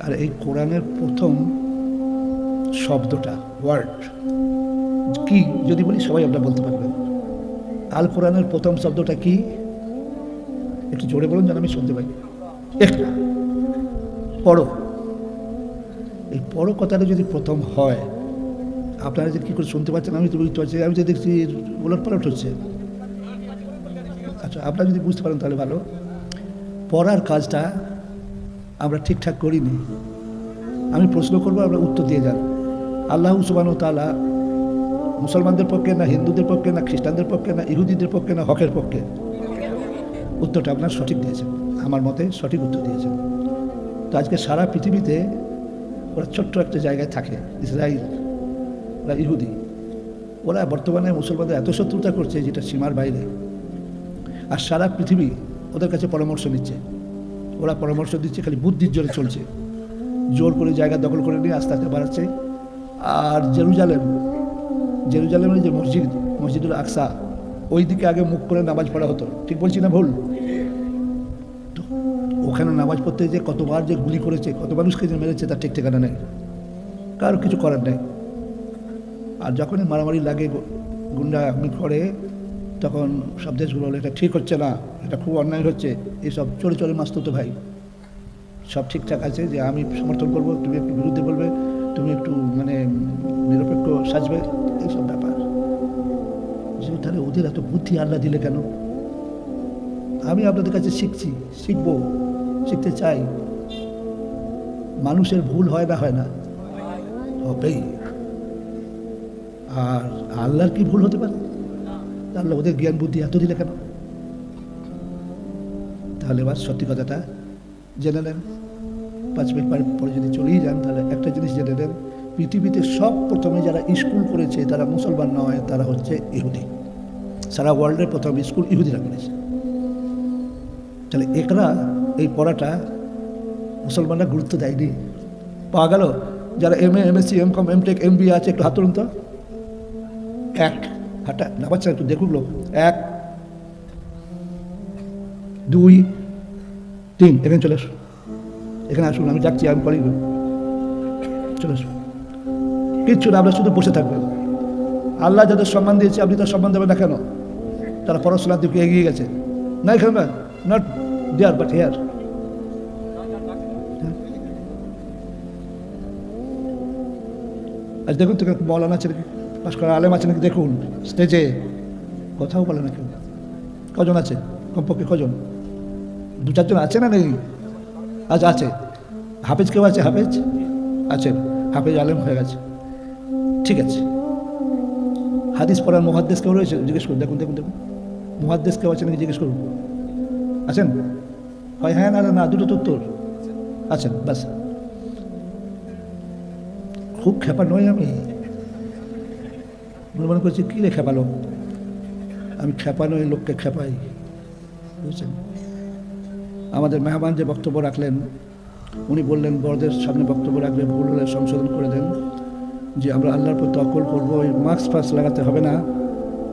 আর এই কোরআনের প্রথম শব্দটা ওয়ার্ড কি যদি বলি সবাই আপনারা বলতে পারবেন। আল কোরআনের প্রথম শব্দটা কি? একটু জোরে বলুন যেন আমি শুনতে পাই। একটা। পড়ো। এই পড়ো কথাটা যদি প্রথম হয়, আপনারা যে কী করে শুনতে পাচ্ছেন, আমি তো বুঝতে পারছি, আমি তো দেখছি উলট পালট হচ্ছে। আচ্ছা আপনারা যদি বুঝতে পারেন তাহলে ভালো। পড়ার কাজটা আমরা ঠিকঠাক করিনি। আমি প্রশ্ন করব আপনারা উত্তর দিয়ে যান। আল্লাহ সুবান তালা মুসলমানদের পক্ষে না হিন্দুদের পক্ষে, না খ্রিস্টানদের পক্ষে, না ইহুদিদের পক্ষে, না হকের পক্ষে? উত্তরটা আপনার সঠিক দিয়েছেন। আমার মতে সঠিক উত্তর দিয়েছেন। তো আজকে সারা পৃথিবীতে ওরা ছোট্ট একটা জায়গায় থাকে ইসরায়েল ওরা ইহুদি। ওরা বর্তমানে মুসলমানদের এত শত্রুতা করছে যেটা সীমার বাইরে। আর সারা পৃথিবী ওদের কাছে পরামর্শ নিচ্ছে। ওরা পরামর্শ দিচ্ছে, খালি বুদ্ধির জোরে চলছে। জোর করে জায়গা দখল করে নিয়ে আস্তে আস্তে বাড়াচ্ছে। আর জেরুজালেম, জেরুজালেমের যে মসজিদ, মসজিদুল আকসা ওই দিকে আগে মুখ করে নামাজ পড়া হতো। ঠিক বলছি না ভুল? তো ওখানে নামাজ পড়তে যে কতবার যে গুলি করেছে, কত মানুষকে যে মেরেছে তার ঠিক ঠিকানা নেই। কারও কিছু করার নেই। আর যখনই মারামারি লাগে গুন্ডা আমি করে তখন সব দেশগুলো এটা ঠিক হচ্ছে না, এটা খুব অন্যায় হচ্ছে, এসব চলে চলে মাস্ত তো ভাই। সব ঠিকঠাক আছে যে আমি সমর্থন করব, তুমি একটু বিরুদ্ধে বলবে, তুমি একটু মানে নিরপেক্ষ সাজবে, এইসব ব্যাপার। যে তাহলে ওদের এত বুদ্ধি আল্লাহ দিলে কেন? আমি আপনাদের কাছে শিখছি, শিখব, শিখতে চাই। মানুষের ভুল হয় বা হয় না, হবেই। আর আল্লাহর কি ভুল হতে পারে? আল্লাহ ওদের জ্ঞান বুদ্ধি এত দিলে কেন? তাহলে এবার সত্যি কথাটা জেনে নেন। পাঁচ মিনিট পরে যদি চলেই যান, তাহলে একটা জিনিস জেনে নেন। পৃথিবীতে সব প্রথমে যারা স্কুল করেছে, তারা মুসলমান নয়, তারা হচ্ছে ইহুদি। সারা ওয়ার্ল্ডের প্রথম স্কুল ইহুদিরা করেছে। তাহলে একরা এই পড়াটা মুসলমানরা গুরুত্ব দেয়নি। পাওয়া গেল যারা M A MSc M com M tech M B আছে, একটু হাত তো। এক। হাঁটা। না, বাচ্চা, একটু দেখুন লোক। এক, দুই, তিন। এখানে চলে আসুন। এখানে আসুন, আমি যাচ্ছি, আমি করি চলে আসুন। কিচ্ছু না আপনার শুধু বসে থাকবেন আল্লাহ যাদের সম্মান দিয়েছে, আপনি তার সম্মান দেবেন না কেন? তারা পড়াশোনার দিকে এগিয়ে গেছে। না, এখানে নট দেয়ার বাট হেয়ার আজ দেখুন তো মৌলানা আছে নাকি? পাশ করা আলেম আছে নাকি? দেখুন স্টেজে কথাও বলে না কেউ। কজন আছে? কমপক্ষে কজন? দু চারজন আছে না নেই? আচ্ছা আছে। হাফেজ কেউ আছে? হাফেজ? আছে। হাফেজ আলেম হয়ে গেছে। ঠিক আছে। হাদিস পড়ার মহাদ্দেশ কেউ রয়েছে? জিজ্ঞেস করুন দেখুন দেখুন দেখুন। মহাদ্দেশ কেউ আছে নাকি? জিজ্ঞেস করুন। আছেন? হয় হ্যাঁ না না, দুটো তো উত্তর। আছেন বাস। খুব খেপা নই আমি। মনে মনে করছি, কী রে খেপালো? আমি খেপা নই লোককে খেপাই, বুঝছেন? আমাদের মেহমান যে বক্তব্য রাখলেন, উনি বললেন, বড়দের সামনে বক্তব্য রাখলে ভুল হলে সংশোধন করে দেন, যে আমরা আল্লাহর প্রতি অকল করব, ওই মাস্ক ফাস্ক লাগাতে হবে না।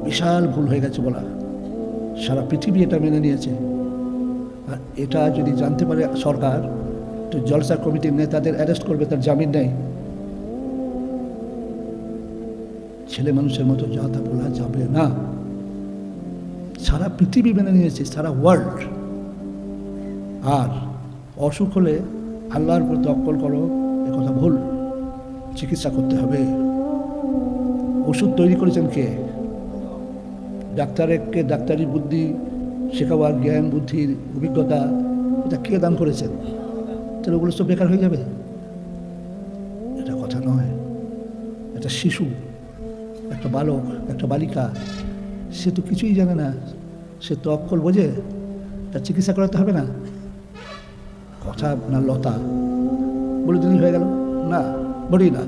বিশাল ভুল হয়ে গেছে বলা। সারা পৃথিবী এটা মেনে নিয়েছে। আর এটা যদি জানতে পারে সরকার, তো জলসা কমিটির নেতাদের অ্যারেস্ট করবে তার জামিন নেই। ছেলে মানুষের মতো যা তা বলা যাবে না। সারা পৃথিবী মেনে নিয়েছে, সারা ওয়ার্ল্ড আর অসুখ হলে আল্লাহর প্রতি অক্কল করো, এ কথা ভুল। চিকিৎসা করতে হবে। ওষুধ তৈরি করেছেন কে? ডাক্তারকে ডাক্তারি বুদ্ধি শেখাবার জ্ঞান বুদ্ধির অভিজ্ঞতা, এটা কে দান করেছেন? তাহলে ওগুলো সব বেকার হয়ে যাবে। এটা কথা নয়। একটা শিশু। একটা বালক, একটা বালিকা, সে তো কিছুই জানে না। সে তো অক্ষর বোঝে, তার চিকিৎসা করাতে হবে না। কথা না লতা। বলে দিলেই হয়ে গেল। না বলি না।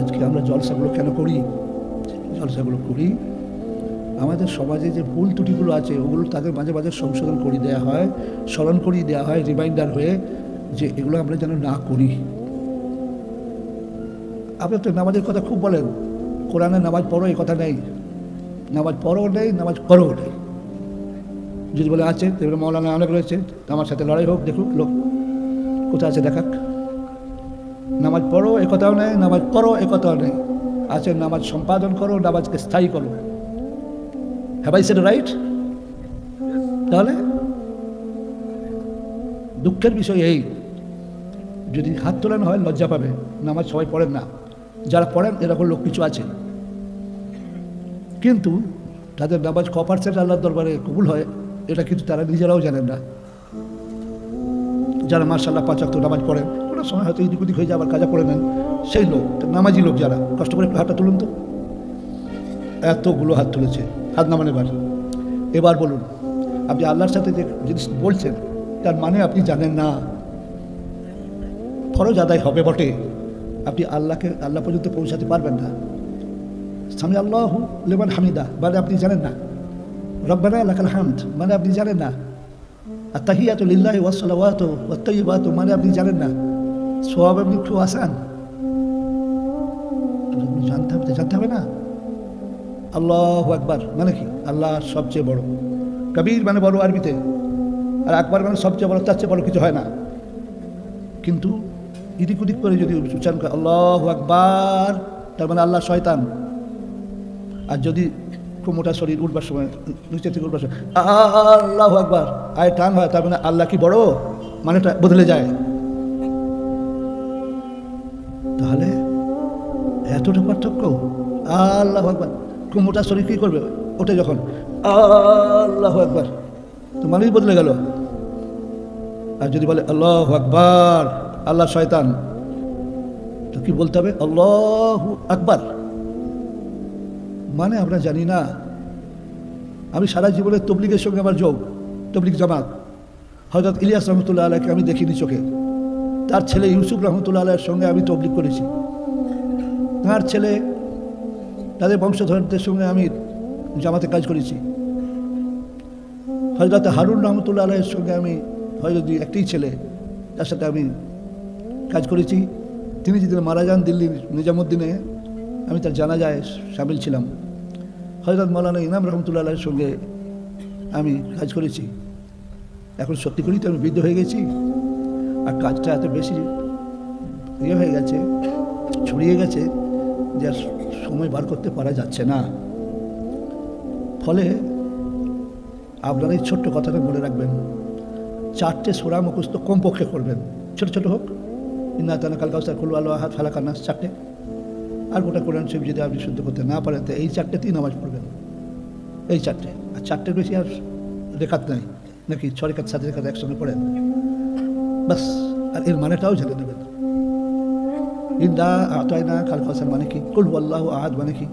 আজকে আমরা জলসাগুলো কেন করি? জলসাগুলো করি, আমাদের সমাজে যে ভুল ত্রুটিগুলো আছে, ওগুলো তাদের মাঝে মাঝে সংশোধন করে দেওয়া হয়, স্মরণ করিয়ে দেওয়া হয় রিমাইন্ডার হয়ে যে এগুলো আমরা যেন না করি। আপনি তো নামাজের কথা খুব বলেন। কোরআনে নামাজ পড়ো, এই কথা নেই। নামাজ পড়ো নেই, নামাজ করো নেই। যদি বলে আছে তাহলে মৌলানা অনেক রয়েছে আমার সাথে লড়াই হোক, দেখুক, লোক কোথায় আছে দেখাক। নামাজ পড়ো, এ কথাও নেই, নামাজ পড়ো এ কথাও নেই। আছে নামাজ সম্পাদন করো, নামাজকে স্থায়ী করো। হ্যাভ আই সেড রাইট তাহলে দুঃখের বিষয় এই, যদি হাত তোলানো হয়, লজ্জা পাবে। নামাজ সবাই পড়েন না। যারা পড়েন, এরকম লোক কিছু আছে। কিন্তু তাদের নামাজ ক পার্সেন্ট আল্লাহর দরবারে কবুল হয়, এটা কিন্তু তারা নিজেরাও জানেন না। যারা মার্শাল্লাহ পাঁচ অক্ট নামাজ পড়েন, কোনো সময় হয়তো এদিক ওদিক হয়ে যায় আবার কাজা পড়ে নেন। সেই লোক, নামাজি লোক যারা, কষ্ট করে একটু হাতটা তুলুন তো। এতগুলো হাত তুলেছে, হাত নামান এবার এবার বলুন, আপনি আল্লাহর সাথে যে জিনিস বলছেন, তার মানে আপনি জানেন না? ফরজ আদায় হবে বটে। আপনি আল্লাহকে, আল্লাহ পর্যন্ত পৌঁছাতে পারবেন না। স্বামী আল্লাহ লেমান হামিদা মানে আপনি জানেন না। রব্বানা লাকাল হামদ মানে আপনি জানেন না। আর তাহিয়াত লিল্লাহ ওয়াসালাওয়াত ওয়াত্তাইবাত মানে আপনি জানেন না। সোয়াব আপনি একটু আসান। জানতে হবে জানতে হবে না? আল্লাহ আকবার মানে কি? আল্লাহ সবচেয়ে বড়। কবির মানে বড় আরবিতে। আর আকবর মানে সবচেয়ে বড়, তার চেয়ে বড় কিছু হয় না। কিন্তু ইদিক উদিক করে যদি উচ্চারণ করে, আল্লাহ আকবার, তার মানে আল্লাহ শয়তান। আর যদি মোটা শরীর উঠবার সময়, নিচে থেকে উঠবার সময় আল্লাহ আকবার, আয় টান হয় তার মানে আল্লাহ কি বড়? মানেটা বদলে যায়। তাহলে এতটা পার্থক্য? আল্লাহ আকবার। খুব মোটা শরীর কী করবে? ওঠে যখন, আল্লাহ আকবার। তো মানুষ বদলে গেল। আর যদি বলে আল্লাহ আকবার, আল্লাহ শয়তান, তো কি বলতে হবে? আল্লাহ আকবার। মানে আমরা জানি না। আমি সারা জীবনে তবলিগের সঙ্গে আমার যোগ, তবলিগ জামাত। হজরত ইলিয়াস রহমতুল্লাহ আলাহকে আমি দেখিনি চোখে। তার ছেলে ইউসুফ রহমতুল্লাহ আলাহের সঙ্গে আমি তবলিগ করেছি। তার ছেলে, তাদের বংশধরদের সঙ্গে আমি জামাতে কাজ করেছি। হজরত হারুন রহমতুল্লাহ আলাহের সঙ্গে আমি দুই একটি ছেলে, তার সাথে আমি কাজ করেছি। তিনি যেদিন মারা যান দিল্লির নিজামুদ্দিনে, আমি তার জানা যায় সামিল ছিলাম। হজরত মৌলানা ইনাম রহমতুল্লাহ সঙ্গে আমি কাজ করেছি। এখন সত্যি করেই তো আমি বৃদ্ধ হয়ে গেছি। আর কাজটা এত বেশি ইয়ে হয়ে গেছে, ছড়িয়ে গেছে যে সময় বার করতে পারা যাচ্ছে না। ফলে আপনার এই ছোট্ট কথাটা মনে রাখবেন। চারটে সোরা মুখস্থ কমপক্ষে করবেন। ছোট ছোট হোক। ইন্না তানা কাল কাউসার খুলু আলো হাত ফালা চারটে। আর গোটা কোরআন শরীফ যদি আপনি শুদ্ধ করতে না পারেন, তো এই চারটেতেই নামাজ পড়বেন। এই চারটে। আর চারটের বেশি আর রেখাত নাই। নাকি ছ রেখাত, সাত রেখাত একসঙ্গে পড়েন। বাস, আর এর মানেটাও জেনে নেবেন ইন্দা আতাই না কাল কাউসার মানে কি? কুল আল্লাহ আহাদ মানে কি?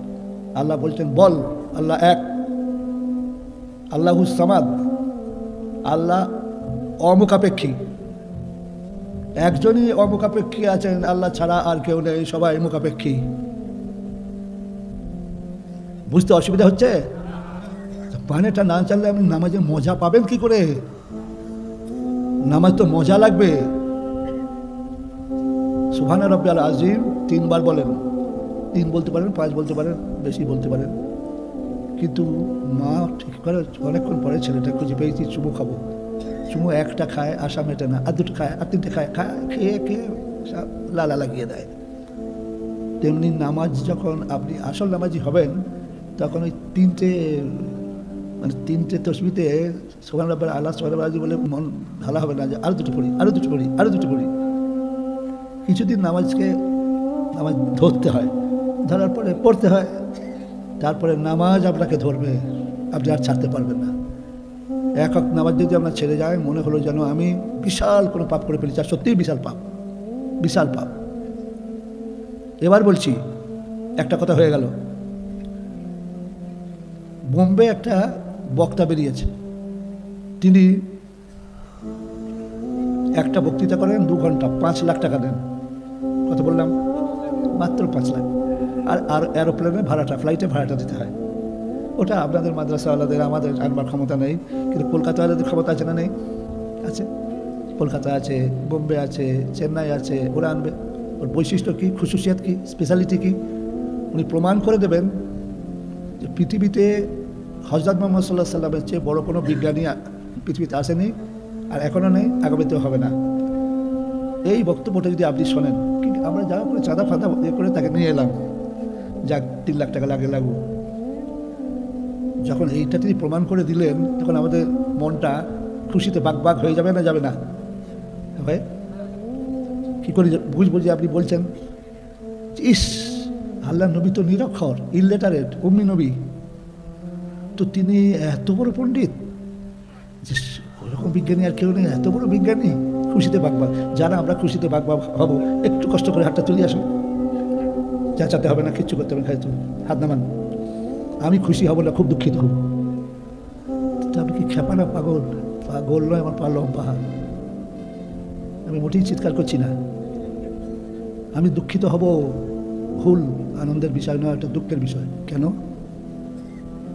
আল্লাহ বলছেন, বল, আল্লাহ এক। আল্লাহু সামাদ। আল্লাহ অমুখাপেক্ষী। একজনই অমুখাপেক্ষী আছেন, আল্লাহ ছাড়া আর কেউ নেই, সবাই মুখাপেক্ষী। বুঝতে অসুবিধা হচ্ছে? পানেটা না চাললে আপনি নামাজে মজা পাবেন কি করে? নামাজ তো মজা লাগবে। সুহানা রব্বি আজিম তিনবার বলেন। তিন বলতে পারেন, পাঁচ বলতে পারেন, বেশি বলতে পারেন। কিন্তু মা ঠিক করে অনেকক্ষণ পরে ছেলেটা খুঁজে পেয়েছি, চুমু খাব। চুমু একটা খায়, আশা মেটে না। আর দুটো খায়, আর তিনটে খায় খায়, খেয়ে খেয়ে লালা লাগিয়ে দেয়। তেমনি নামাজ যখন আপনি আসল নামাজি হবেন তখন ওই তিনটে মানে তিনটে তসবিতে সোহান রব্বার আল্লাহ সোহান রাজি বলে মন ভালো হবে না, যে আরও দুটো পড়ি আরও দুটো পড়ি আরও দুটো পড়ি। কিছুদিন নামাজকে, নামাজ ধরতে হয়। ধরার পরে পড়তে হয়। তারপরে নামাজ আপনাকে ধরবে, আপনি আর ছাড়তে পারবেন না। এক এক নামাজ যদি আপনার ছেড়ে যায়, মনে হলো যেন আমি বিশাল কোনো পাপ করে ফেলেছি, আর সত্যিই বিশাল পাপ বিশাল পাপ। এবার বলছি, একটা কথা হয়ে গেল। বোম্বে একটা বক্তা বেরিয়েছে। তিনি একটা বক্তৃতা করেন, দু ঘণ্টা, পাঁচ লাখ টাকা দেন। কত বললাম? মাত্র পাঁচ লাখ। আর আর এরোপ্লেনে ভাড়াটা ফ্লাইটে ভাড়াটা দিতে হয়। ওটা আপনাদের মাদ্রাসাওয়ালাদের, আমাদের আনবার ক্ষমতা নেই, কিন্তু কলকাতাওয়ালাদের ক্ষমতা আছে না নেই? আছে। কলকাতা আছে, বোম্বে আছে, চেন্নাই আছে, ওরা আনবে। ওর বৈশিষ্ট্য কী? খুশুসিয়াত কী? স্পেশালিটি কী? উনি প্রমাণ করে দেবেন যে পৃথিবীতে হজরত মোহাম্মদ সাল্লাহ সাল্লামের চেয়ে বড় কোনো বিজ্ঞানী পৃথিবীতে আসেনি, আর এখনও নেই আগামীতেও হবে না। এই বক্তব্যটা যদি আপনি শোনেন, কিন্তু আমরা যা করে চাঁদা ফাঁদা এ করে তাকে নিয়ে এলাম, যাক তিন লাখ টাকা লাগে লাগুক। যখন এইটা তিনি প্রমাণ করে দিলেন, তখন আমাদের মনটা খুশিতে বাক বাক হয়ে যাবে না যাবে না? হয়? কী করে বুঝব যে আপনি বলছেন, ইস! আল্লাহ নবী তো নিরক্ষর ইললেটারেট উম্মি নবী। তো তিনি এত বড় পণ্ডিত যে ওরকম বিজ্ঞানী আর কেউ নেই, এত বড় বিজ্ঞানী, খুশিতে বাগবাগ যারা আমরা খুশিতে বাগবাগ হব, একটু কষ্ট করে হাতটা তুলে, আসুন। চেঁচাতে হবে না, কিচ্ছু করতে হবে না খাই হাত নামান। আমি খুশি হব না, খুব দুঃখিত হব। আপনি কি খেপা না পাগল? পাগল নয়, আমার পা লম্বা। আমি মোটেই চিৎকার করছি না। আমি দুঃখিত হব। ভুল আনন্দের বিষয় নয় একটা দুঃখের বিষয়। কেন?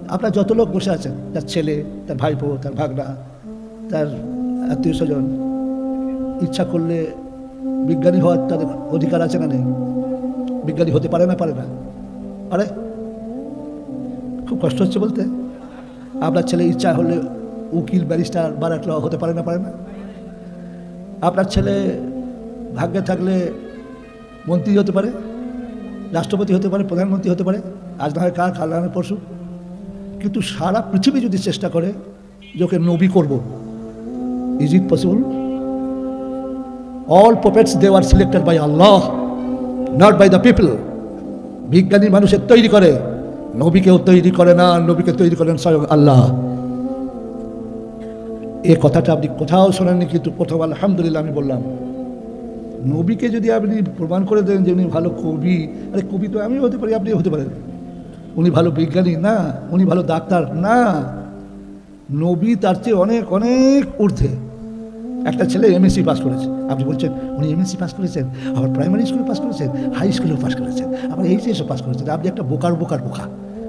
আপনার যত লোক বসে আছেন, তার ছেলে, তার ভাইপো, তার ভাগনা, তার আত্মীয় স্বজন, ইচ্ছা করলে বিজ্ঞানী হওয়ার তাদের অধিকার আছে না নেই? বিজ্ঞানী হতে পারে না পারে না। পারে? খুব কষ্ট হচ্ছে বলতে। আপনার ছেলে ইচ্ছা হলে উকিল, ব্যারিস্টার বা বারাট হতে পারে না পারে না। আপনার ছেলে ভাগ্যে থাকলে মন্ত্রী হতে পারে। রাষ্ট্রপতি হতে পারে, প্রধানমন্ত্রী হতে পারে আজ না হয় কার কাল না পরশু। কিন্তু সারা পৃথিবী যদি চেষ্টা করে যে ওকে নবী করব is it possible all prophets they are selected by Allah not by the people বিজ্ঞানী মানুষের তৈরি করে, নবীকেও তৈরি করে না, নবীকে তৈরি করেন স্বয়ং আল্লাহ। এ কথাটা আপনি কোথাও শোনেননি, কিন্তু প্রথম আলহামদুলিল্লাহ আমি বললাম। নবীকে যদি আপনি প্রমাণ করে দেন যে উনি ভালো কবি, আরে কবি তো আমিও হতে পারি, আপনিও হতে পারেন। উনি ভালো বিজ্ঞানী, না। উনি ভালো ডাক্তার, না। নবী তার চেয়ে অনেক অনেক ঊর্ধ্বে। একটা ছেলে এমএসসি পাস করেছে। আপনি বলছেন, উনি এমএসসি পাস করেছেন? আবার প্রাইমারি স্কুলে পাস করেছেন? হাই স্কুলেও পাস করেছেন? আবার এইচএসও পাস করেছেন? আপনি একটা বোকার বোকার বোকা।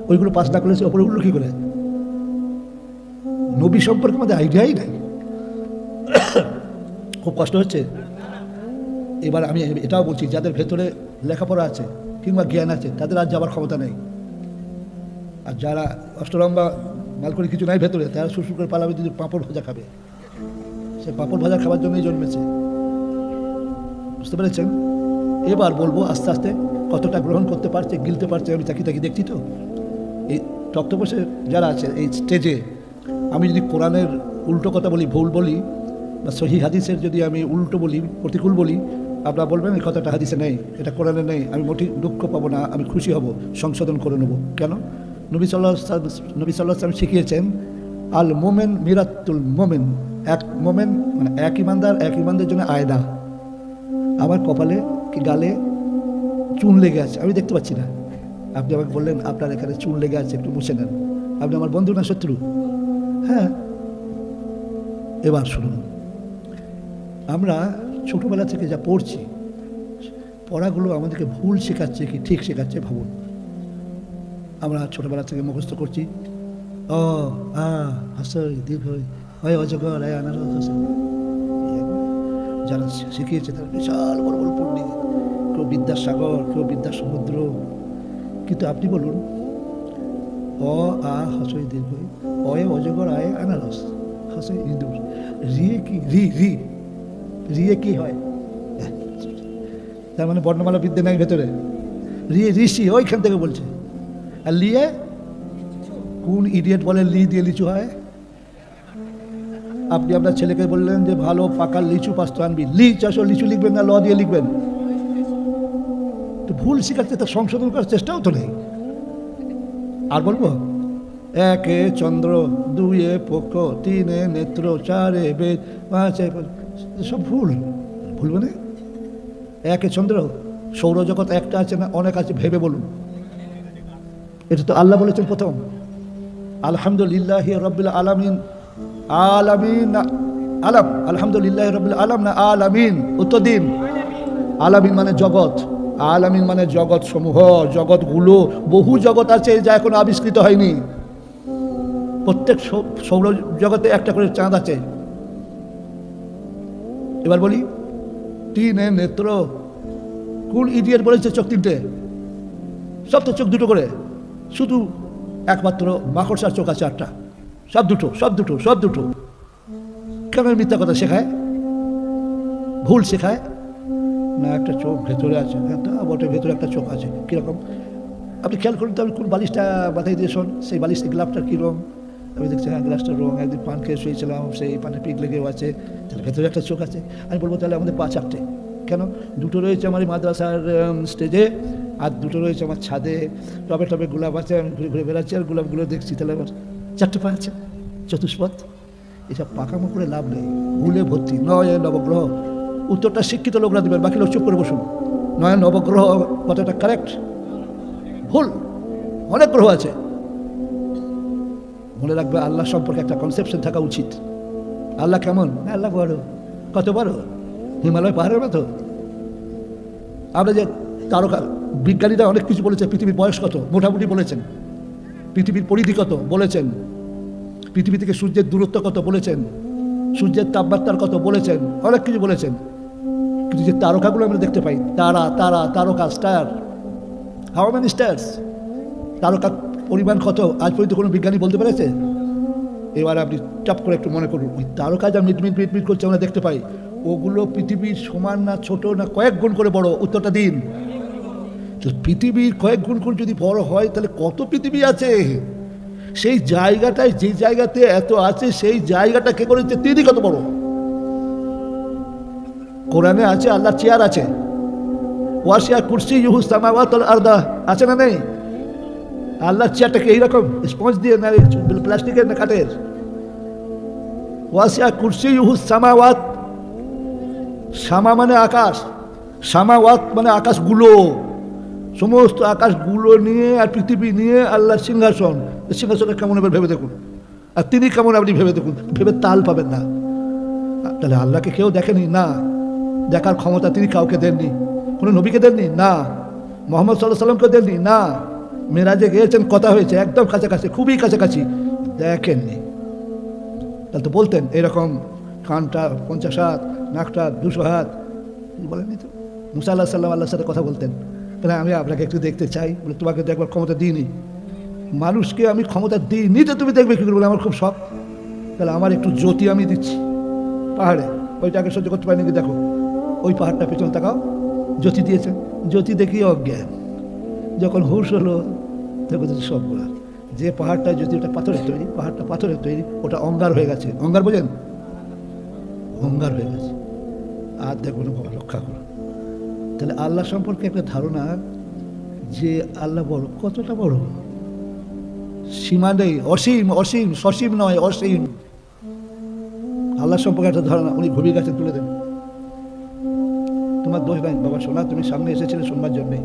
ওইগুলো পাস না করেছে ওপরে উঠল কী করে? নবী সম্পর্কে আমাদের আইডিয়াই নাই। খুব কষ্ট হচ্ছে। এবার আমি এটাও বলছি, যাদের ভেতরে লেখাপড়া আছে কিংবা জ্ঞান আছে, তাদের আর যাওয়ার ক্ষমতা নেই। আর যারা অষ্টলম্বা মালকড়ি কিছু নাই ভেতরে, তারা শ্বশুর করে পালাবে যদি পাঁপড় ভাজা খাবে। সে পাঁপড় ভাজা খাবার জন্যই জন্মেছে। বুঝতে পেরেছেন? এবার বলব, আস্তে আস্তে কতটা গ্রহণ করতে পারছে, গিলতে পারছে, আমি তাকি তাকি দেখছি তো। এই টক্তপোষে যারা আছে, এই স্টেজে আমি যদি কোরআনের উল্টো কথা বলি, ভুল বলি, বা সহি হাদিসের যদি আমি উল্টো বলি, প্রতিকূল বলি আপনারা বলবেন, এই কথাটা হাদিসে নেই, এটা কোরআনে নেই, আমি মোটি দুঃখ পাবো না, আমি খুশি হব, সংশোধন করে নেব। কেন? নবী সাল্লাহ নবী সাল্লাহ সাল্লাম শিখিয়েছেন, আল মোমেন মিরাতুল মোমেন, এক মোমেন মানে এক ইমানদার, এক ইমানদের জন্য আয়না আমার কপালে কি গালে চুন লেগে আছে? আমি দেখতে পাচ্ছি না। আপনি আমাকে বললেন, আপনার এখানে চুন লেগে আছে, একটু মুছে নেন। আপনি আমার বন্ধু না শত্রু? হ্যাঁ। এবার শুনুন। আমরা ছোটোবেলা থেকে যা পড়ছি, পড়াগুলো আমাদেরকে ভুল শেখাচ্ছে কি ঠিক শেখাচ্ছে ভাবুন। আমরা ছোটোবেলা থেকে মুখস্থ করছি, ও, আ হাসই দীর্ঘ, হয় অজগর আয় আনার যারা শিখিয়েছে তারা বিশাল বড় বড় পণ্ডিত, কেউ বিদ্যাসাগর, কেউ বিদ্যাসমুদ্র। কিন্তু আপনি বলুন, অ, আ হসই দীর্ঘ অয়ে অজগর আয় আনারস হসই ইঁদুর। রিয়ে কি? রি রি। রিয়ে কি হয়? তার মানে বর্ণমালা বিদ্যা নাই ভেতরে। রিয়ে ঋষি, ওইখান থেকে বলছে। আর লিয়ে কোন ইডিয়েট বলে লি দিয়ে লিচু হয়? আপনি আপনার ছেলেকে বললেন যে, ভালো, পাকা লিচু পাস্ত আনবি। লি চাষ লিচু লিখবেন না, ল দিয়ে লিখবেন। তো ভুল শেখাচ্ছে, তো সংশোধন করার চেষ্টাও তো নেই। আর বলব? একে চন্দ্র দুয়ে পক্ষ, তিনে নেত্র, চারে বেদ, পাঁচে সব ভুল। ভুল মানে? একে চন্দ্র, সৌরজগৎ একটা আছে না অনেক আছে, ভেবে বলুন। এটা তো আল্লাহ বলেছেন প্রথম। আলহামদুলিল্লাহ রবিল আলামিন। আলামিন আলাম। আলহামদুলিল্লাহ রবিল আলাম না আলামিন? উত্তর দিন। আলামিন মানে জগৎ। আলামিন মানে জগৎ সমূহ জগৎগুলো। বহু জগৎ আছে যা এখনও আবিষ্কৃত হয়নি। প্রত্যেক সৌর জগতে একটা করে চাঁদ আছে। এবার বলি তিনে নেত্র। কোন ইডিয়েট বলেছে চোখ তিনটে? সব তো চোখ দুটো করে। শুধু একমাত্র মাকড়সার চোখ আছে আটটা। সব দুটো সব দুটো সব দুটো। কেন মিথ্যা কথা শেখায়? ভুল শেখায়? না, একটা চোখ ভেতরে আছে। হ্যাঁ বটে, ভেতরে একটা চোখ আছে। কীরকম? আপনি খেয়াল করুন তো আপনি কোন বালিশটা মাথায় দিয়ে শোন। সেই বালিশের গ্লাভটা কীরকম? আমি দেখছি হ্যাঁ গ্লাসটার রং, একদিন পান খেয়ে শুয়েছিলাম, সেই পানে পিক লেগেও আছে। তাহলে ভেতরে একটা চোখ আছে। আমি বলব, তাহলে আমাদের পা চারটে কেন? দুটো রয়েছে আমার মাদ্রাসার স্টেজে, আর দুটো রয়েছে আমার ছাদে। টবে টবে গোলাপ আছে, আমি ঘুরে ঘুরে বেড়াচ্ছি, আর গোলাপগুলো দেখছি। তাহলে আমার চারটে পা আছে চতুষ্পথ এসব পাকামো করে লাভ নেই। ভুলে ভর্তি। নয় নবগ্রহ। উত্তরটা শিক্ষিত লোকরা দেবেন, বাকি লোক চুপ করে বসুন। নয় নবগ্রহ, কথাটা কারেক্ট ভুল। অনেক গ্রহ আছে। মনে রাখবে আল্লাহ সম্পর্কে একটা কনসেপশন থাকা উচিত। আল্লাহ কেমন? আল্লাহ বড়। কত বড়? হিমালয় পাহাড়ের মতো। আমরা যে তারকা বিজ্ঞানীরা অনেক কিছু বলেছে পৃথিবীর বয়স কত? মোটামুটি বলেছেন। পৃথিবীর পরিধি কত? বলেছেন। পৃথিবী থেকে সূর্যের দূরত্ব কত? বলেছেন। সূর্যের তাপমাত্রার কত? বলেছেন। অনেক কিছু বলেছেন। কিন্তু যে তারকাগুলো আমরা দেখতে পাই, তারা তারা, তারকা, স্টার। হাউ মেনি স্টার্স তারকার পরিমাণ কত আজ পর্যন্ত কোনো বিজ্ঞানী বলতে পেরেছে? এবার আপনি চাপ করে একটু মনে করুন। ওই তারকা যা মিট মিট মিট মিট করছে আমরা দেখতে পাই, ওগুলো পৃথিবীর সমান না ছোট না কয়েক গুণ করে বড়? উত্তরটা দিন। তো পৃথিবীর কয়েক গুণ করে যদি বড় হয়, তাহলে কত পৃথিবী আছে? সেই জায়গাটায় যে জায়গাতে এত আছে, সেই জায়গাটা কে করেছে? তিনি কত বড়? কোরআনে আছে আল্লাহ চেয়ার আছে। ওয়াসিয়া কুরসি আল আরদা, আছে না নেই? আল্লাহ চেয়ারটাকে এইরকম স্পঞ্জ দিয়ে না প্লাস্টিকের না কাঠের। ওয়াসিয়া কুরসি ইউহু সামাওয়াত। সামা মানে আকাশ, সামাওয়াত মানে আকাশগুলো। সমস্ত আকাশগুলো নিয়ে আর পৃথিবী নিয়ে আল্লাহ সিংহাসন সিংহাসনে কেমন এবার ভেবে দেখুন। আর তিনি কেমন আপনি ভেবে দেখুন, ভেবে তাল পাবেন না। তাহলে আল্লাহকে কেউ দেখেনি? না। দেখার ক্ষমতা তিনি কাউকে দেননি। কোনো নবীকে দেননি? না। মোহাম্মদ সাল্লাহ সাল্লামকে দেননি? না। মেরাজে গিয়েছেন, কথা হয়েছে, একদম কাছাকাছি, খুবই কাছাকাছি। দেখেননি। তাহলে তো বলতেন, এরকম কানটা পঞ্চাশ হাত, নাকটা দুশো হাত বলেননি তো মুসা আল্লাহ সাল্লাম আল্লাহর সাথে কথা বলতেন। তাহলে আমি আপনাকে একটু দেখতে চাই, বলে তোমাকে তো একবার ক্ষমতা দিইনি। মানুষকে আমি ক্ষমতা দিইনি তো তুমি দেখবে কী করে বলে আমার খুব শখ। তাহলে আমার একটু জ্যোতি আমি দিচ্ছি, পাহাড়ে। ওইটাকে সহ্য করতে পারিনি, দেখো। ওই পাহাড়টা পেছনে তাকাও, জ্যোতি দিয়েছেন। জ্যোতি দেখি অজ্ঞান। যখন হুশ হলো তখন তো সব বলার যে পাহাড়টা যদি ওটা পাথরের তৈরি, পাহাড়টা পাথরের তৈরি, ওটা অঙ্গার হয়ে গেছে। অঙ্গার বোঝেন? অঙ্গার হয়ে গেছে। আর দেখুন বাবা, রক্ষা করো। তাহলে আল্লাহ সম্পর্কে একটা ধারণা যে আল্লাহ বড়, কতটা বড়? সীমা নেই, অসীম অসীম, সসীম নয়, অসীম। আল্লাহ সম্পর্কে একটা ধারণা, উনি ঘুমিয়ে গেছে তুলে দেন। তোমার দোষ নাই, বাবা সোনা তুমি সামনে এসেছিলে, শুনবার জন্যে।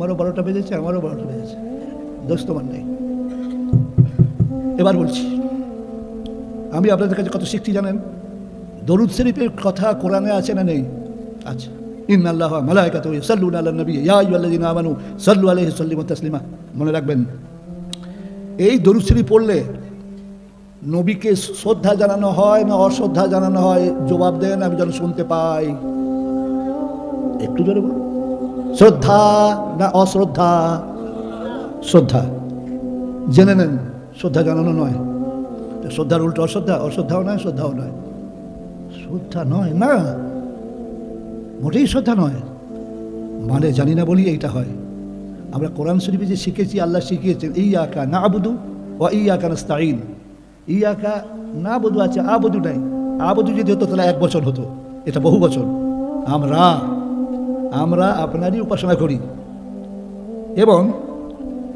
তোমারও বারোটা বেজেছে, আমারও বারোটা বেজেছে। দোষ তোমার নেই। এবার বলছি, আমি আপনাদের কাছে কত শিখছি জানেন? দরুদ শরীফের কথা কোরআনে আছে না নেই? আচ্ছা ইন আল্লাহ মালাইকাত সাল্লু আল্লাহ নবী। ইয়া আইয়ুহাল্লাযিনা আমানু সাল্লু আলাইহি সাল্লিমু তাসলিমা। মনে রাখবেন, এই দরুদ শরীফ পড়লে নবীকে শ্রদ্ধা জানানো হয় না অশ্রদ্ধা জানানো হয়? জবাব দেন, আমি যেন শুনতে পাই। একটু জোরে বলুন। শ্রদ্ধা না অশ্রদ্ধা? শ্রদ্ধা। জেনে নেন, শ্রদ্ধা জানানো নয়। শ্রদ্ধার উল্টো অশ্রদ্ধা, অশ্রদ্ধাও নয়, শ্রদ্ধাও নয়। শ্রদ্ধা নয় না। মোটেই শ্রদ্ধা নয়। মানে জানি না বলি এইটা হয়। আমরা কোরআন শরীফে যে শিখেছি, আল্লাহ শিখিয়েছেন এই আঁকা না আবুদু ও এই আঁকা নাস্তাইন এই আঁকা না বধু আছে আবধু নাই। আবধু যদি হতো, তাহলে এক বছর হতো। এটা বহু বছর। আমরা আমরা আপনারই উপাসনা করি। এবং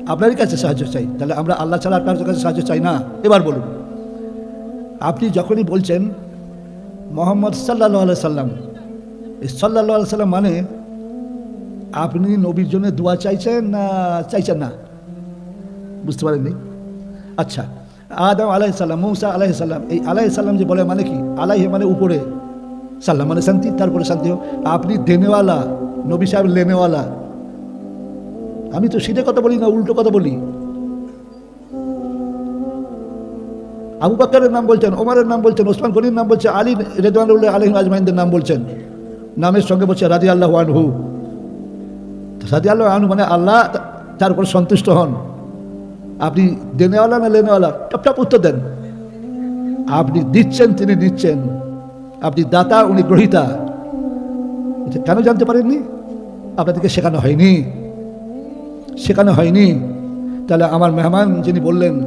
আপনারই কাছে সাহায্য চাই। তাহলে আমরা আল্লাহ ছাড়া আপনার কাছে সাহায্য চাই না। এবার বলুন, আপনি যখনই বলছেন মোহাম্মদ সাল্লাহ সাল্লাম, এই সাল্লাহ সাল্লাম মানে আপনি নবীর জন্য দোয়া চাইছেন না চাইছেন না? বুঝতে পারেননি? আচ্ছা আদম আলাইসাল্লাম মৌসা আলাইসাল্লাম এই আলাইসাল্লাম যে বলে মানে কি? আলাই মানে উপরে। সাল্লাম মানে শান্তি, তারপরে শান্তি। হোক আপনি দেনেওয়ালা নবী সাহেব লেনেওয়ালা আমি তো সিধে কথা বলি না, উল্টো কথা বলি। আবু বাক্কারের নাম বলছেন, ওমারের নাম বলছেন, ওসমান গনির নাম বলছেন, আলী রেদওয়ানুল্লাহ আলহিম আজমাইনদের নাম বলছেন। নামের সঙ্গে বলছে রাজি আল্লাহ আনহু। রাজি আল্লাহ আনহু মানে আল্লাহ তার উপর সন্তুষ্ট হন। আপনি দেনেওয়ালা না লেনেওয়ালা টপ টপ উত্তর দেন। আপনি দিচ্ছেন, তিনি দিচ্ছেন। আপনি দাতা, উনি গ্রহিতা। কেন জানতে পারেননি? আপনাদেরকে শেখানো হয়নি। শেখানো হয়নি। তাহলে আমার মেহমান যিনি বললেন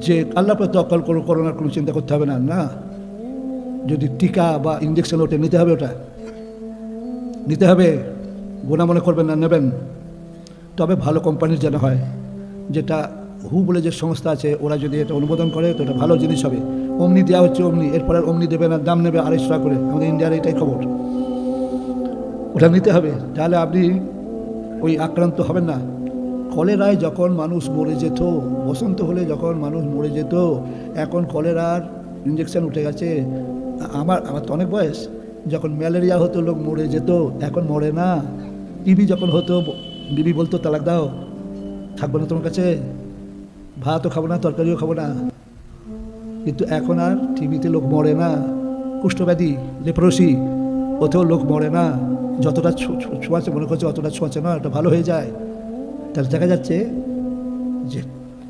যে আল্লাহ প্রতি অকল করো করোনার কোনো চিন্তা করতে হবে না না। যদি টিকা বা ইঞ্জেকশন ওটা নিতে হবে ওটা। নিতে হবে গোনা মনে করবেন না, নেবেন। তবে ভালো কোম্পানির যেন হয়, যেটা হু বলে যে সংস্থা আছে, ওরা যদি এটা অনুমোদন করে, তো এটা ভালো জিনিস হবে। অমনি দেওয়া হচ্ছে অমনি, এরপরে অমনি দেবে না, দাম নেবে আড়াইশো টাকা করে। আমাদের ইন্ডিয়ার এটাই খবর। ওটা নিতে হবে। তাহলে আপনি ওই আক্রান্ত হবেন না। কলেরায় যখন মানুষ মরে যেত, বসন্ত হলে যখন মানুষ মরে যেত, এখন কলেরার ইঞ্জেকশন উঠে গেছে। আমার আমার তো অনেক বয়স। যখন ম্যালেরিয়া হতো, লোক মরে যেত, এখন মরে না। টিবি যখন হতো, বিবি বলতো, তালাক দাও। থাকব না তোমার কাছে। ভাতও খাব না, তরকারিও খাব না। কিন্তু এখন আর টিভিতে লোক মরে না। কুষ্ঠব্যাধি, লেপ্রসি, ওতেও লোক মরে না। যতটা ছোঁয়াচে মনে করছে, অতটা ছোঁয়াচে না এটা ভালো হয়ে যায়। তাহলে দেখা যাচ্ছে যে,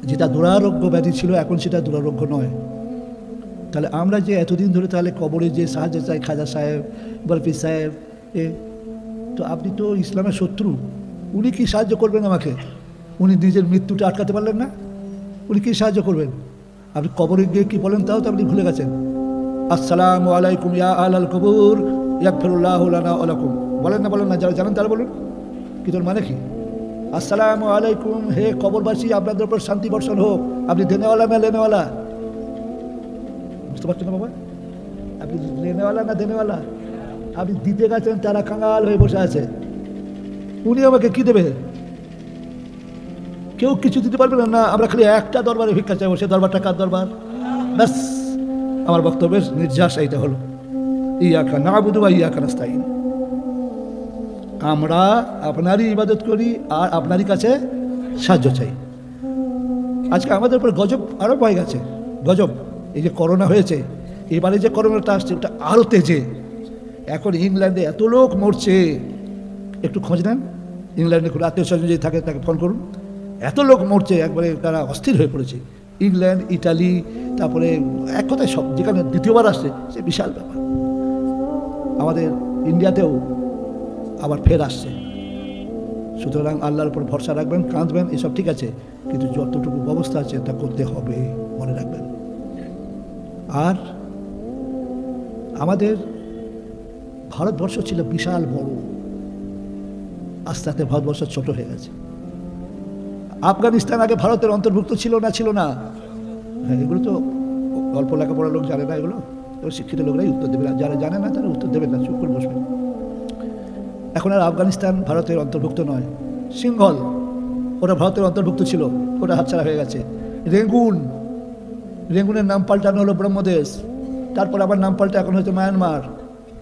যেটা দুরারোগ্য ব্যাধি ছিল, এখন সেটা দুরারোগ্য নয়। তাহলে আমরা যে এতদিন ধরে তাহলে কবরে যে সাহায্য চাই, খাজা সাহেব বরফি সাহেব, এ, তো আপনি তো ইসলামের শত্রু। উনি কি সাহায্য করবেন আমাকে? উনি নিজের মৃত্যুটা আটকাতে পারলেন না? উনি কি সাহায্য করবেন? আপনি কবরে গিয়ে কি বলেন, তাও তো আপনি ভুলে গেছেন। আসসালামু আলাইকুম ইয়া আল কবুর। ইয়াকফিরুল্লাহ লানা আলাকুম বলেন না বলেন না, যারা জানেন তারা বলুন। কি তোর মানে কি? আসসালামু আলাইকুম, হে কবরবাসী, আপনাদের উপর শান্তি বর্ষণ হোক। আপনি দেনেওয়ালা না লেনেওয়ালা? বুঝতে পারছেন না বাবা? আপনি লেনেওয়ালা না দেনেওয়ালা আপনি দিতে গেছেন, তারা কাঙাল হয়ে বসে আছে। উনি আমাকে কি দেবে? কেউ কিছু দিতে পারবে না, আমরা খালি একটা দরবারে ভিক্ষা চাইব। সে দরবারটা কার দরবার? ব্যাস, আমার বক্তব্যের নির্যাস এইটা হলো। ইয়াকা না বুধু বা ইয়াকা নাস্তাইন আমরা আপনারই ইবাদত করি আর আপনারই কাছে সাহায্য চাই। আজকে আমাদের উপর গজব আরও পাই গেছে। গজব, এই যে করোনা হয়েছে, এবারে যে করোনাটা আসছে, ওটা আরও তেজে। এখন ইংল্যান্ডে এত লোক মরছে। একটু খোঁজ নেন। ইংল্যান্ডে কোনো আত্মীয় স্বজন যদি থাকে, তাকে ফোন করুন। এত লোক মরছে, একবারে তারা অস্থির হয়ে পড়েছে। ইংল্যান্ড, ইটালি, তারপরে এক কথায় সব, যেখানে দ্বিতীয়বার আসছে, সে বিশাল ব্যাপার। আমাদের ইন্ডিয়াতেও আবার ফের আসছে। সুতরাং আল্লাহর উপর ভরসা রাখবেন, কাঁদবেন, এসব ঠিক আছে, কিন্তু যতটুকু ব্যবস্থা আছে তা করতে হবে, মনে রাখবেন। আর আমাদের ভারতবর্ষ ছিল বিশাল বড়। আস্তে আস্তে ভারতবর্ষ ছোট হয়ে গেছে। আফগানিস্তান আগে ভারতের অন্তর্ভুক্ত ছিল না ছিল না। হ্যাঁ এগুলো তো অল্প লেখাপড়া লোক জানে না এগুলো। তো শিক্ষিত লোকরাই উত্তর দেবে যারা জানে না, তারা উত্তর দেবে না। চুপ করে বসবে। এখন আর আফগানিস্তান ভারতের অন্তর্ভুক্ত নয়। সিংহল, ওটা ভারতের অন্তর্ভুক্ত ছিল। ওটা হাতছাড়া হয়ে গেছে। রেঙ্গুন, রেঙ্গুনের নাম পাল্টানো হলো ব্রহ্মদেশ। তারপর আবার নাম পাল্টে এখন হচ্ছে মায়ানমার।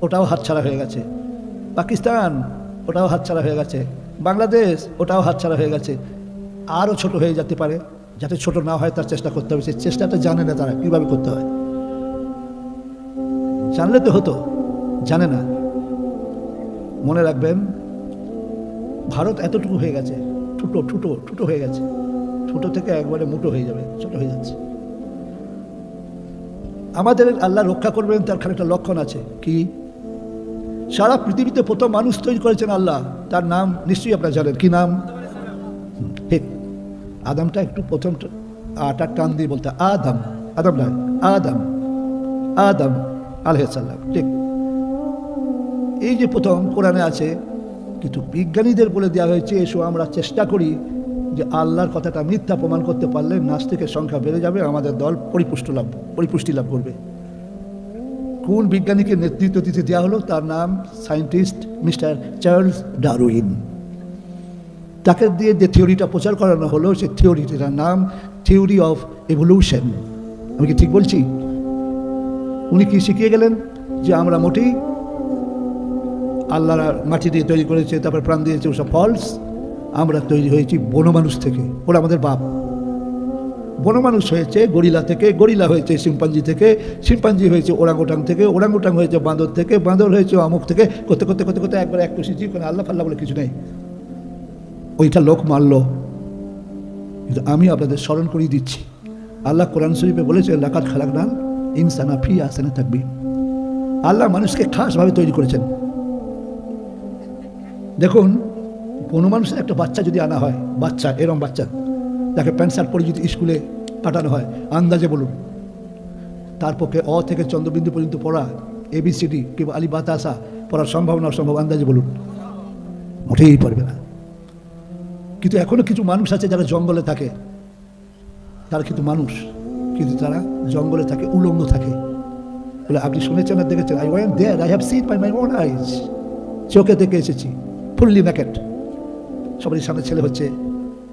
ওটাও হাতছাড়া হয়ে গেছে। পাকিস্তান, ওটাও হাতছাড়া হয়ে গেছে। বাংলাদেশ, ওটাও হাতছাড়া হয়ে গেছে। আরও ছোট হয়ে যেতে পারে। যাতে ছোট না হয়, তার চেষ্টা করতে হবে। সেই চেষ্টাটা জানে না তারা কীভাবে করতে হয়। জানলে তো হতো, জানে না। মনে রাখবেন, ভারত এতটুকু হয়ে গেছে, ঠুটো ঠুটো ঠুটো হয়ে গেছে। ঠুটো থেকে একবারে মুটো হয়ে যাবে, ছোট হয়ে যাচ্ছে। আমাদের আল্লাহ রক্ষা করবেন, তার খানিকটা লক্ষণ আছে। কি? সারা পৃথিবীতে প্রথম মানুষ তৈরি করেছেন আল্লাহ। তার নাম নিশ্চয়ই আপনারা জানেন। কি নাম? ঠিক আদামটা একটু প্রথম আটা টান দিয়ে বলতে আদম। আদম নয়, আদম। আদম। আলহাম ঠিক এই যে প্রথম কোরআনে আছে, কিন্তু বিজ্ঞানীদের বলে দেওয়া হয়েছে, এসো আমরা চেষ্টা করি যে আল্লাহর কথাটা মিথ্যা প্রমাণ করতে পারলে নাস্তিকের সংখ্যা বেড়ে যাবে, আমাদের দল পরিপুষ্ট লাভ, পরিপুষ্টি লাভ করবে। কোন বিজ্ঞানীকে নেতৃত্ব দিতে দেওয়া হলো? তার নাম সায়েন্টিস্ট মিস্টার চার্লস ডারউইন। তাকে দিয়ে যে থিওরিটা প্রচার করানো হলো, সেই থিওরিটার নাম থিওরি অফ এভলিউশন। আমি কি ঠিক বলছি? উনি কি শিখিয়ে গেলেন যে আমরা মোটেই আল্লাহ মাটি দিয়ে তৈরি করেছে, তারপর প্রাণ দিয়েছে, ওসব ফলস আমরা তৈরি হয়েছি বনমানুষ থেকে, ওরা আমাদের বাপ। বনমানুষ হয়েছে গরিলা থেকে, গরিলা হয়েছে শিম্পাঞ্জি থেকে, শিম্পাঞ্জি হয়েছে ওরাঙ্গোটাং থেকে, ওরাঙ্গোটাং হয়েছে বাঁদর থেকে, বাঁদর হয়েছে অমুক থেকে করতে করতে করতে করতে একবার এক খুশি জীব আল্লাহ ফাল্লাহ বলে কিছু নেই। ওইটা লোক মারল। কিন্তু আমি আপনাদের স্মরণ করিয়ে দিচ্ছি। আল্লাহ কোরআন শরীফে বলেছে লাকাত খালাক না ইনসানা ফি আসানা থাকবি। আল্লাহ মানুষকে খাসভাবে তৈরি করেছেন। দেখুন, কোনো মানুষের একটা বাচ্চা যদি আনা হয়, বাচ্চা, এরম বাচ্চা যাকে প্যান্ট শার্ট পরে যদি স্কুলে পাঠানো হয়, আন্দাজে বলুন। তার পক্ষে অ থেকে চন্দ্রবিন্দু পর্যন্ত পড়া এবিসিডি কিংবা আলি বাতাসা পড়ার সম্ভাবনা অসম্ভব, আন্দাজে বলুন। মোটেই পারবে না। কিন্তু এখনও কিছু মানুষ আছে যারা জঙ্গলে থাকে। তারা কিন্তু মানুষ। কিন্তু তারা জঙ্গলে থাকে, উলঙ্গ থাকে। বলে, আপনি শুনেছেন আর দেখেছেন? I went there I have seen by my own eyes চোখে দেখে এসেছি, ফুললি ন্যাকেট সবারই সামনে ছেলে হচ্ছে,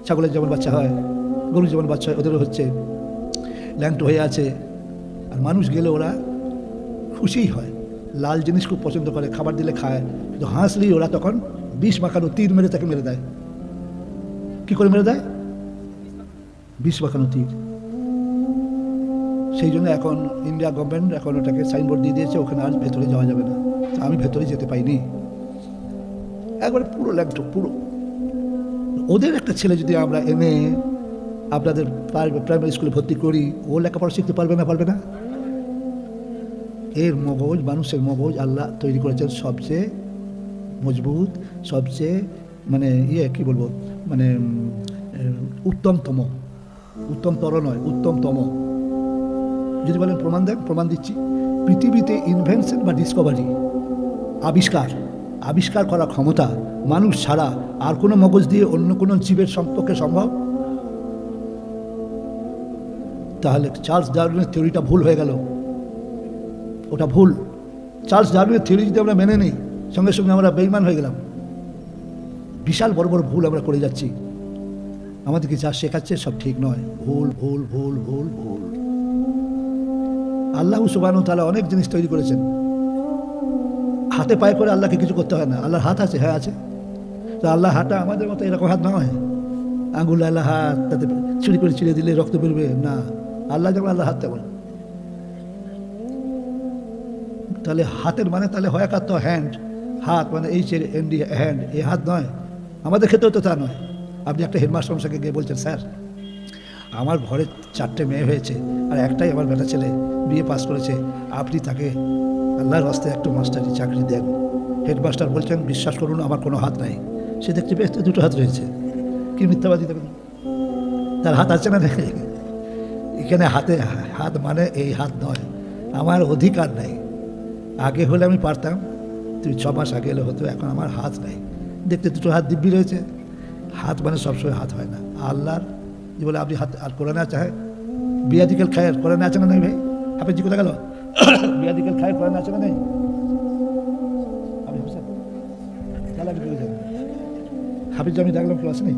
ছাগলের যেমন বাচ্চা হয়, গরুর যেমন বাচ্চা হয়, ওদেরও হচ্ছে ল্যাংটো হয়ে আছে। আর মানুষ গেলে ওরা খুশিই হয়। লাল জিনিস খুব পছন্দ করে, খাবার দিলে খায়। কিন্তু হাসলেই ওরা তখন বিষ মাখানো তীর মেরে তাকে মেরে দেয়। কী করে মেরে দেয়? বিষ মাখানো তীর। সেই জন্য এখন ইন্ডিয়া গভর্নমেন্ট এখন ওটাকে সাইনবোর্ড দিয়ে দিয়েছে, ওখানে আর ভেতরে যাওয়া যাবে না। আমি ভেতরে যেতে পাইনি। একবারে পুরো ল্যাংটো পুরো। ওদের একটা ছেলে যদি আমরা এনে আপনাদের প্রাইমারি স্কুলে ভর্তি করি, ও লেখাপড়া শিখতে পারবে না পারবে না? এর মগজ, মানুষের মগজ আল্লাহ তৈরি করেছেন সবচেয়ে মজবুত, সবচেয়ে মানে ইয়ে কি বলব? মানে উত্তমতম। উত্তমতর নয়, উত্তমতম। যদি বলেন প্রমাণ দেন, প্রমাণ দিচ্ছি। পৃথিবীতে ইনভেনশন বা ডিসকভারি আবিষ্কার আবিষ্কার করার ক্ষমতা মানুষ ছাড়া আর কোনো মগজ দিয়ে অন্য কোনো জীবের সম্পর্কে সম্ভব? তাহলে চার্লস ডারউইনের থিওরিটা ভুল হয়ে গেল। ওটা ভুল। চার্লস ডারউইনের থিওরি যদি আমরা মেনে নিই, সঙ্গে সঙ্গে আমরা বেইমান হয়ে গেলাম। বিশাল বড় বড় ভুল আমরা করে যাচ্ছি। আমাদেরকে যা শেখাচ্ছে সব ঠিক নয়। ভুল ভুল ভুল ভুল ভুল। আল্লাহ সুবানু তালা অনেক জিনিস তৈরি করেছেন। হাতে পায়ে করে আল্লাহকে কিছু করতে হয় না। আল্লাহর হাত আছে হ্যাঁ আছে। তো আল্লাহ হাতটা আমাদের মতো এরকম হাত নয়। আঙ্গুল আল্লাহ হাত, তাতে ছিঁড়ি করে ছিঁড়ে দিলে রক্ত বেরবে, না। আল্লাহ যেমন আল্লাহ হাত তেমন। তাহলে হাতের মানে তাহলে হয় একাত্ত হ্যান্ড হাত মানে এই এনডি হ্যান্ড এই হাত নয়। আমাদের ক্ষেত্রেও তো তা নয়। আপনি একটা হেডমাস্টার মশাকে গিয়ে বলছেন, স্যার, আমার ঘরে চারটে মেয়ে হয়েছে, আর একটাই আমার বেটা ছেলে। বিয়ে পাস করেছে, আপনি তাকে আল্লাহর রাস্তায় একটু মাস্টারি চাকরি দেন। হেডমাস্টার বলছেন, বিশ্বাস করুন, আমার কোনো হাত নাই। সে দেখছে, বেশ তো দুটো হাত রয়েছে। কি মিথ্যাবাদী দেখুন। তার হাত আছে না এখানে হাতে হাত মানে এই হাত নয়, আমার অধিকার নাই। আগে হলে আমি পারতাম, তুই ছ মাস আগে এলে হতো, এখন আমার হাত নাই। দেখতে দুটো হাত দিব্যি রয়েছে। হাত মানে সবসময় হাত হয় না। আল্লাহর, যে বলে আপনি হাত, আর আছে হ্যাঁ? বিয়াদিকেল খায়ের, কোরআনে আছে না নেই ভাই জি কোথায় গেল? বিয়াদিকেল খায় কোরআন আছে না নেই? আমি হাফিজ, আমি দেখলাম ক্লাস নেই।